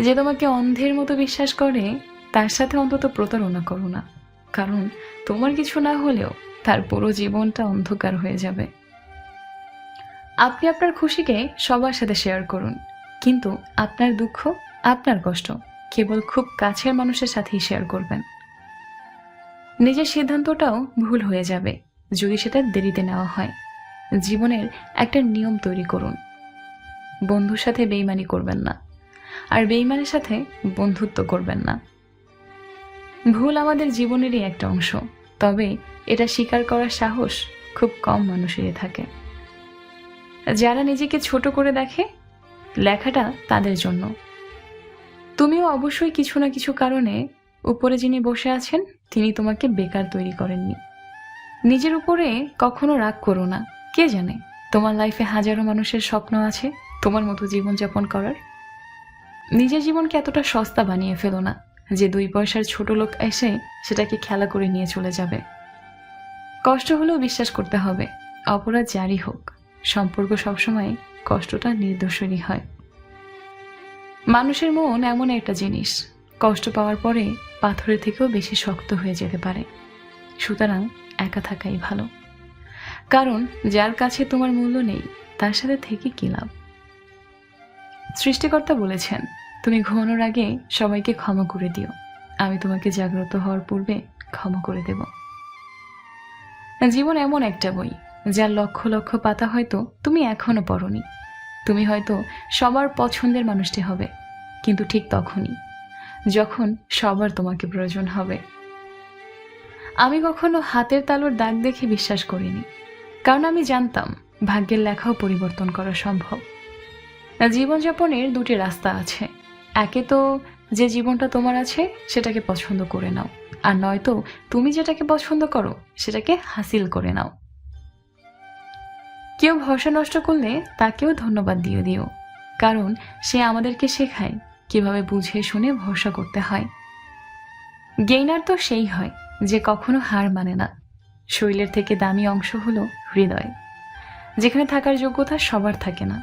যে তোমাকে অন্ধের মতো বিশ্বাস করে, তার সাথে অন্তত প্রতারণা করো না। কারণ তোমার কিছু না হলেও তার পুরো জীবনটা অন্ধকার হয়ে যাবে। আপনি আপনার খুশিকে সবার সাথে শেয়ার করুন। কিন্তু আপনার দুঃখ, আপনার কষ্ট কেবল খুব কাছের মানুষের সাথেই শেয়ার করবেন। নিজের সিদ্ধান্তটাও ভুল হয়ে যাবে যদি সেটা দেরিতে নেওয়া হয়। জীবনের একটা নিয়ম তৈরি করুন। বন্ধুর সাথে বেইমানি করবেন না। আর বেইমানের সাথে বন্ধুত্ব করবেন না। ভুল আমাদের জীবনেরই একটা অংশ, তবে এটা স্বীকার করার সাহস খুব কম মানুষেরই থাকে। যারা নিজেকে ছোট করে দেখে, লেখাটা তাদের জন্য। তুমিও অবশ্যই কিছু না কিছু কারণে উপরে যিনি বসে আছেন, তিনি তোমাকে বেকার তৈরি করেননি। নিজের উপরে কখনো রাগ করো না। কে জানে, তোমার লাইফে হাজারো মানুষের স্বপ্ন আছে, তোমার মতো জীবনযাপন করার। নিজের জীবনকে এতটা সস্তা বানিয়ে ফেলো না যে দুই পয়সার ছোট লোক এসে সেটাকে খেলা করে নিয়ে চলে যাবে। কষ্ট হলেও বিশ্বাস করতে হবে, অপরাধ জারি হোক। সম্পর্ক সবসময় কষ্টটা নির্দোষেরই হয়। মানুষের মন এমন একটা জিনিস, কষ্ট পাওয়ার পরে পাথরের থেকেও বেশি শক্ত হয়ে যেতে পারে। সুতরাং একা থাকাই ভালো। কারণ যার কাছে তোমার মূল্য নেই, তার সাথে থেকে কী লাভ? সৃষ্টিকর্তা বলেছেন তুমি ঘুমানোর আগে সবাইকে ক্ষমা করে দিও। আমি তোমাকে জাগ্রত হওয়ার পূর্বে ক্ষমা করে দেব। জীবন এমন একটা বই, যার লক্ষ লক্ষ পাতা হয়তো তুমি এখনও পড়নি। তুমি হয়তো সবার পছন্দের মানুষটি হবে, কিন্তু ঠিক তখনই, যখন সবার তোমাকে প্রয়োজন হবে। আমি কখনো হাতের তালুর দাগ দেখে বিশ্বাস করিনি, কারণ আমি জানতাম ভাগ্যের লেখাও পরিবর্তন করা সম্ভব। জীবনযাপনের দুটি রাস্তা আছে। একে তো যে জীবনটা তোমার আছে সেটাকে পছন্দ করে নাও। আর নয়তো তুমি যেটাকে পছন্দ করো সেটাকে হাসিল করে নাও। কেউ ভরসা নষ্ট করলে তাকেও ধন্যবাদ দিয়ে দিও। কারণ সে আমাদেরকে শেখায় কীভাবে বুঝে শুনে ভরসা করতে হয়। গেইনার তো সেই হয় যে কখনো হার মানে না। শরীরের থেকে দামি অংশ হলো হৃদয়। যেখানে থাকার যোগ্যতা সবার থাকে না।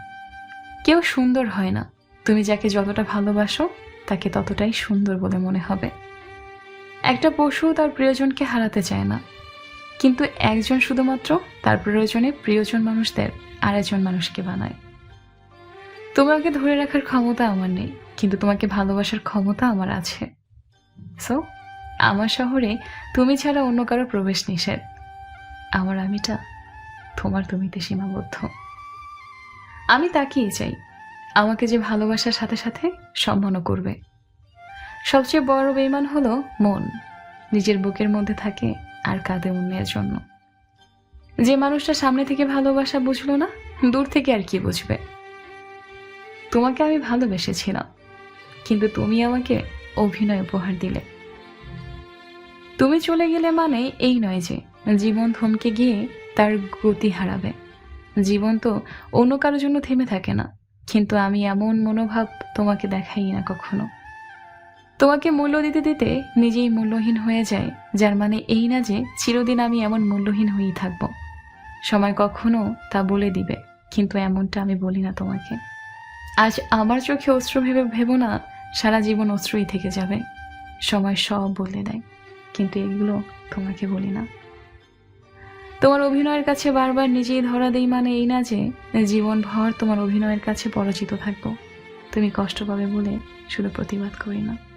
কেউ সুন্দর হয় না। তুমি যাকে যতটা ভালোবাসো, তাকে ততটাই সুন্দর বলে মনে হবে। একটা পশু তার প্রিয়জনকে হারাতে চায় না। কিন্তু একজন শুধুমাত্র তার প্রয়োজনে প্রিয়জন মানুষদের আরেকজন মানুষকে বানায়। তোমাকে ধরে রাখার ক্ষমতা আমার নেই, কিন্তু তোমাকে ভালোবাসার ক্ষমতা আমার আছে। সো আমার শহরে তুমি ছাড়া অন্য কারও প্রবেশ নিষেধ। আমার আমিটা তোমার তুমিতে সীমাবদ্ধ। আমি তাকিয়ে চাই। আমাকে যে ভালোবাসার সাথে সাথে সম্মানও করবে। সবচেয়ে বড় বেইমান হলো মন। নিজের বুকের মধ্যে থাকে আর কাঁদে অন্যের জন্য। যে মানুষটা সামনে থেকে ভালোবাসা বুঝলো না, দূর থেকে আর কি বুঝবে? তোমাকে আমি ভালোবেসেছিলাম, কিন্তু তুমি আমাকে অভিনয় উপহার দিলে। তুমি চলে গেলে মানে এই নয় যে, জীবন থমকে গিয়ে তার গতি হারাবে। জীবন তো অন্য কারোর জন্য থেমে থাকে না। কিন্তু আমি এমন মনোভাব তোমাকে দেখাই না কখনো। তোমাকে মূল্য দিতে দিতে নিজেই মূল্যহীন হয়ে যায়, যার মানে এই না যে চিরদিন আমি এমন মূল্যহীন হয়েই থাকব। সময় কখনো তা বলে দিবে, কিন্তু এমনটা আমি বলি না তোমাকে। আজ আমার চোখে অস্ত্র ভেবে ভেবো না, সারা জীবন অস্ত্রই থেকে যাবে। সময় সব বলে দেয়, কিন্তু এগুলো তোমাকে বলি না। তোমার অভিনয়ের কাছে বারবার নিজেই ধরা দেই মানে এই না যে, জীবনভর তোমার অভিনয়ের কাছে পরাজিত থাকব। তুমি কষ্ট পাবে বলে শুধু প্রতিবাদ করি না।